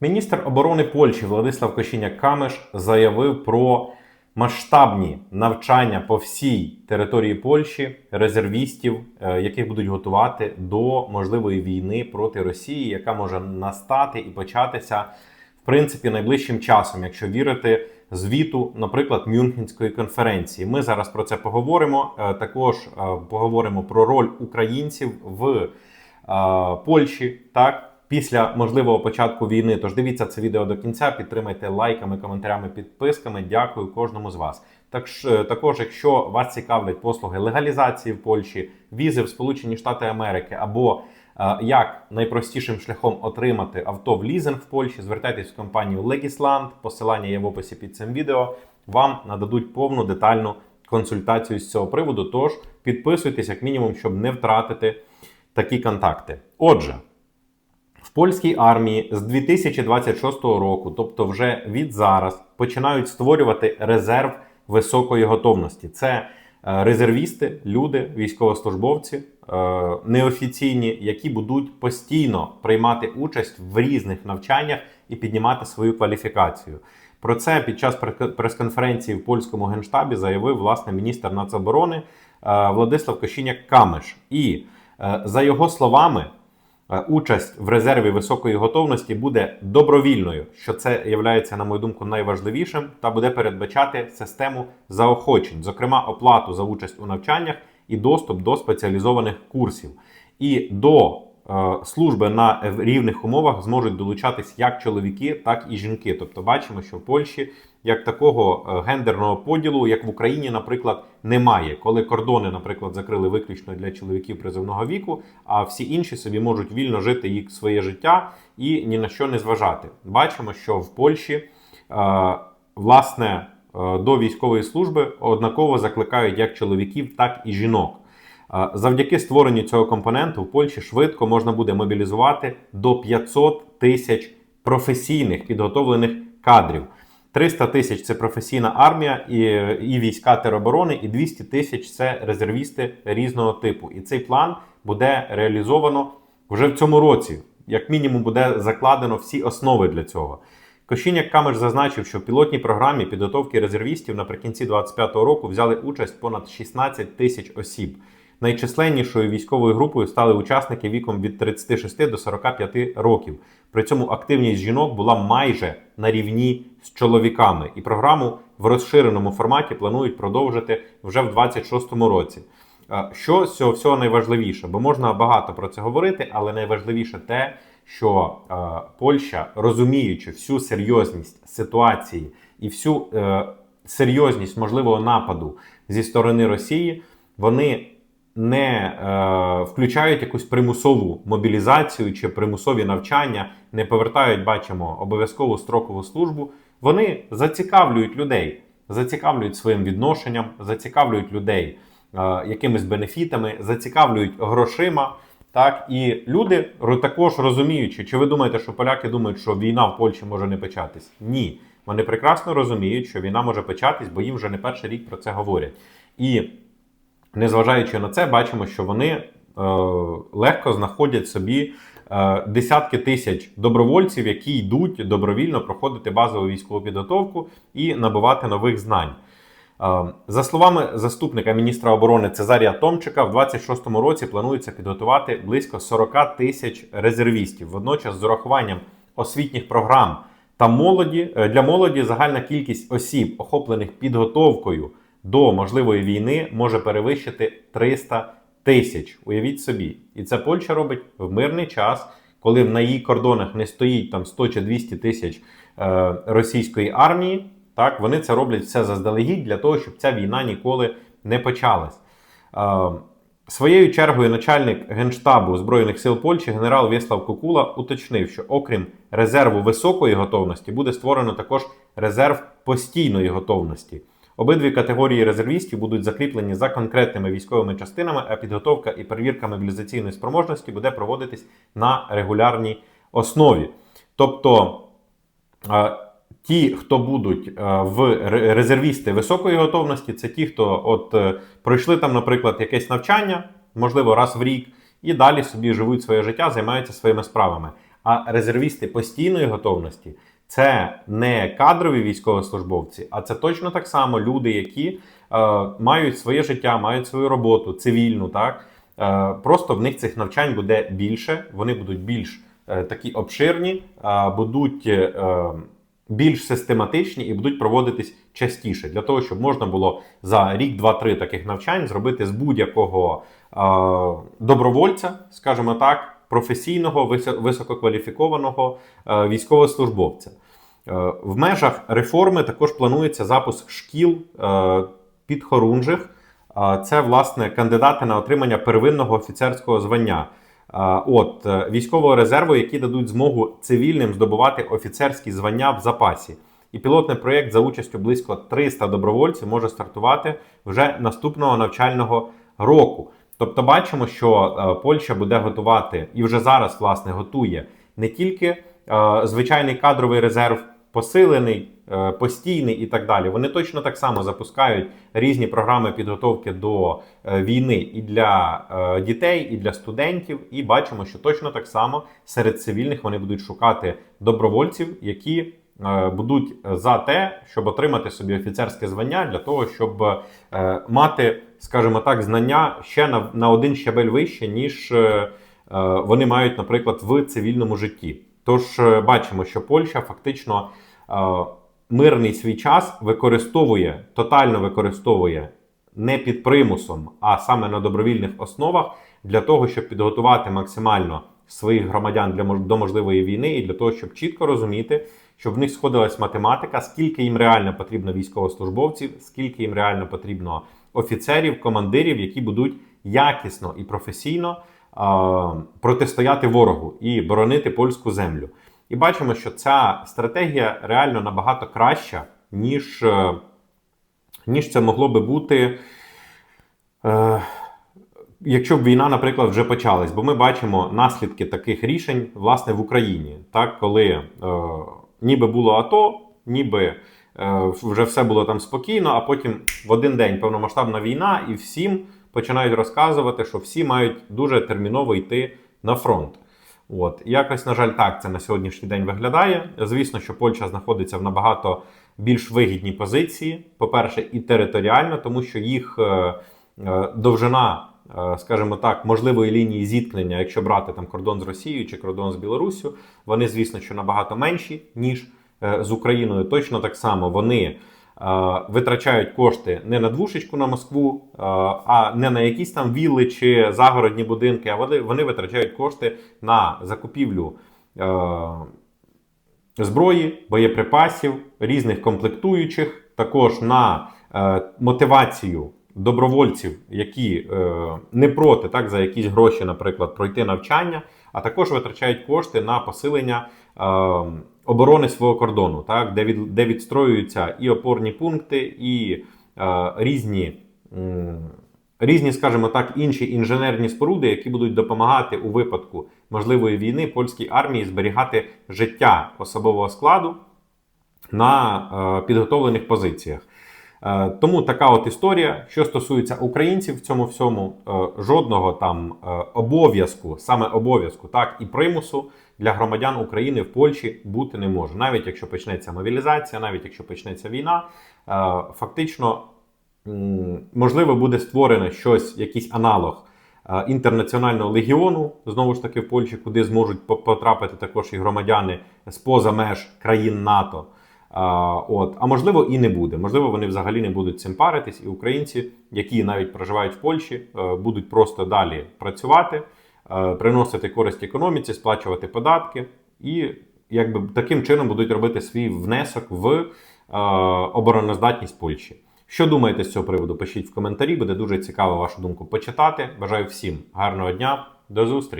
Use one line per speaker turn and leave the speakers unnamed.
Міністр оборони Польщі Владислав Кошіняк-Камеш заявив про масштабні навчання по всій території Польщі резервістів, е, яких будуть готувати до можливої війни проти Росії, яка може настати і початися в принципі найближчим часом, якщо вірити звіту, наприклад, Мюнхенської конференції. Ми зараз про це поговоримо. Е, Також е, поговоримо про роль українців в Польщі. Так. Після можливого початку війни, тож дивіться це відео до кінця, підтримайте лайками, коментарями, підписками. Дякую кожному з вас. Так, також, якщо вас цікавлять послуги легалізації в Польщі, візи в Сполучені Штати Америки або е, як найпростішим шляхом отримати авто в лізинг в Польщі, звертайтесь в компанію Legisland, посилання є в описі під цим відео. Вам нададуть повну детальну консультацію з цього приводу. Тож підписуйтесь як мінімум, щоб не втратити такі контакти. Отже. Польській армії з 2026 року, тобто вже від зараз, починають створювати резерв високої готовності. Це е, резервісти, люди, військовослужбовці, е, неофіційні, які будуть постійно приймати участь в різних навчаннях і піднімати свою кваліфікацію. Про це під час пре- прес-конференції в польському генштабі заявив власне міністр нацоборони е, Владислав Кошіняк-Камеш. І е, за його словами. Е, Участь в резерві високої готовності буде добровільною, що це є, на мою думку, найважливішим, та буде передбачати систему заохочень, зокрема оплату за участь у навчаннях і доступ до спеціалізованих курсів. І до служби на рівних умовах зможуть долучатись як чоловіки, так і жінки. Тобто, бачимо, що в Польщі як такого е, гендерного поділу, як в Україні, наприклад, немає. Коли кордони, наприклад, закрили виключно для чоловіків призовного віку, а всі інші собі можуть вільно жити їх своє життя і ні на що не зважати. Бачимо, що в Польщі е, власне е, до військової служби однаково закликають як чоловіків, так і жінок. Завдяки створенню цього компоненту в Польщі швидко можна буде мобілізувати до 500 тисяч професійних підготовлених кадрів. 300 тисяч це професійна армія і, і війська тероборони, і 200 тисяч це резервісти різного типу. І цей план буде реалізовано вже в цьому році. Як мінімум, буде закладено всі основи для цього. Кошіняк Камеш зазначив, що в пілотній програмі підготовки резервістів наприкінці 2025 року взяли участь понад 16 тисяч осіб. Найчисленнішою військовою групою стали учасники віком від 36 до 45 років. При цьому активність жінок була майже на рівні з чоловіками, і програму в розширеному форматі планують продовжити вже в 2026 році. Що з цього всього найважливіше? Бо можна багато про це говорити, але найважливіше те, що е, Польща, розуміючи всю серйозність ситуації і всю е, серйозність можливого нападу зі сторони Росії, вони не е, включають якусь примусову мобілізацію чи примусові навчання, не повертають, бачимо, обов'язкову строкову службу. Вони зацікавлюють людей, зацікавлюють своїм відношенням, зацікавлюють людей е, якимись бенефітами, зацікавлюють грошима. Так, і люди також розуміючи, чи ви думаєте, що поляки думають, що війна в Польщі може не початись? Ні. Вони прекрасно розуміють, що війна може початись, бо їм вже не перший рік про це говорять. І незважаючи на це, бачимо, що вони е, легко знаходять собі е, десятки тисяч добровольців, які йдуть добровільно проходити базову військову підготовку і набувати нових знань. Е, За словами заступника міністра оборони Цезарія Томчика, в 26-му році планується підготувати близько 40 тисяч резервістів. Водночас, з урахуванням освітніх програм та молоді е, для молоді загальна кількість осіб, охоплених підготовкою до можливої війни, може перевищити 300 тисяч. Уявіть собі, і це Польща робить в мирний час, коли на її кордонах не стоїть там 100 чи 200 тисяч е, російської армії. Так, вони це роблять все заздалегідь для того, щоб ця війна ніколи не почалась. Е, Своєю чергою начальник генштабу збройних сил Польщі генерал Вєслав Кукула уточнив, що окрім резерву високої готовності буде створено також резерв постійної готовності. Обидві категорії резервістів будуть закріплені за конкретними військовими частинами, а підготовка і перевірка мобілізаційної спроможності буде проводитись на регулярній основі. Тобто е, ті, хто будуть е, в резервісти високої готовності, це ті, хто от е, пройшли там, наприклад, якесь навчання, можливо, раз в рік, і далі собі живуть своє життя, займаються своїми справами. А резервісти постійної готовності це не кадрові військовослужбовці, а це точно так само люди, які е, мають своє життя, мають свою роботу цивільну. Так е, просто в них цих навчань буде більше, вони будуть більш е, такі обширні, е, будуть е, більш систематичні і будуть проводитись частіше для того, щоб можна було за рік, два-три таких навчань зробити з будь-якого е, добровольця, скажімо так, професійного, висо- висококваліфікованого е, військовослужбовця. Е, В межах реформи також планується запуск шкіл е, підхорунжих. Це власне кандидати на отримання первинного офіцерського звання. От військового резерву, які дадуть змогу цивільним здобувати офіцерські звання в запасі. І пілотний проєкт за участю близько 300 добровольців може стартувати вже наступного навчального року. Тобто, бачимо, що е, Польща буде готувати і вже зараз власне готує не тільки е, звичайний кадровий резерв, посилений, е, постійний і так далі. Вони точно так само запускають різні програми підготовки до війни і для дітей, і для студентів. І бачимо, що точно так само серед цивільних вони будуть шукати добровольців, які будуть за те, щоб отримати собі офіцерське звання для того, щоб е, мати, скажімо так, знання ще на, на один щабель вище, ніж е, е, вони мають, наприклад, в цивільному житті. Тож е, бачимо, що Польща фактично е, мирний свій час використовує, тотально використовує не під примусом, а саме на добровільних основах для того, щоб підготувати максимально своїх громадян для до можливої війни, і для того, щоб чітко розуміти, щоб в них сходилась математика, скільки їм реально потрібно військовослужбовців, скільки їм реально потрібно офіцерів, командирів, які будуть якісно і професійно а, протистояти ворогу і боронити польську землю. І бачимо, що ця стратегія реально набагато краща, ніж, е, ніж це могло би бути. Е, Якщо б війна, наприклад, вже почалась, бо ми бачимо наслідки таких рішень власне в Україні, так коли е, ніби було АТО, ніби е, вже все було там спокійно, а потім в один день повномасштабна війна, і всім починають розказувати, що всі мають дуже терміново йти на фронт. От якось, на жаль, так це на сьогоднішній день виглядає. Звісно, що Польща знаходиться в набагато більш вигідній позиції. По-перше, і територіально, тому що їх е, е, довжина, скажімо так, можливої лінії зіткнення, якщо брати там кордон з Росією чи кордон з Білоруссю, вони, звісно, що набагато менші, ніж е, з Україною. Точно так само вони е, витрачають кошти не на двушечку на Москву, е, а не на якісь там вілли чи загородні будинки, а вони, вони витрачають кошти на закупівлю. е, Зброї, боєприпасів, різних комплектуючих, також на е, мотивацію добровольців, які е, не проти так за якісь гроші, наприклад, пройти навчання, а також витрачають кошти на посилення е, оборони свого кордону, так де від де відстроюються і опорні пункти, і е, різні. Різні, скажімо так, інші інженерні споруди, які будуть допомагати у випадку можливої війни польській армії зберігати життя особового складу на е, підготовлених позиціях. Е, тому така от історія, що стосується українців в цьому всьому, е, жодного там е, обов'язку, саме обов'язку, так і примусу для громадян України в Польщі бути не може. Навіть якщо почнеться мобілізація, навіть якщо почнеться війна, фактично можливо буде створено щось, якийсь аналог інтернаціонального легіону, знову ж таки в Польщі, куди зможуть по- потрапити також і громадяни з поза меж країн НАТО. А, от, а можливо, і не буде. Можливо, вони взагалі не будуть цим паритись, і українці, які навіть проживають в Польщі, е, будуть просто далі працювати, е, приносити користь економіці, сплачувати податки, і якби таким чином будуть робити свій внесок в е, обороноздатність Польщі. Що думаєте з цього приводу? Пишіть в коментарі, буде дуже цікаво вашу думку почитати. Бажаю всім гарного дня, до зустрічі!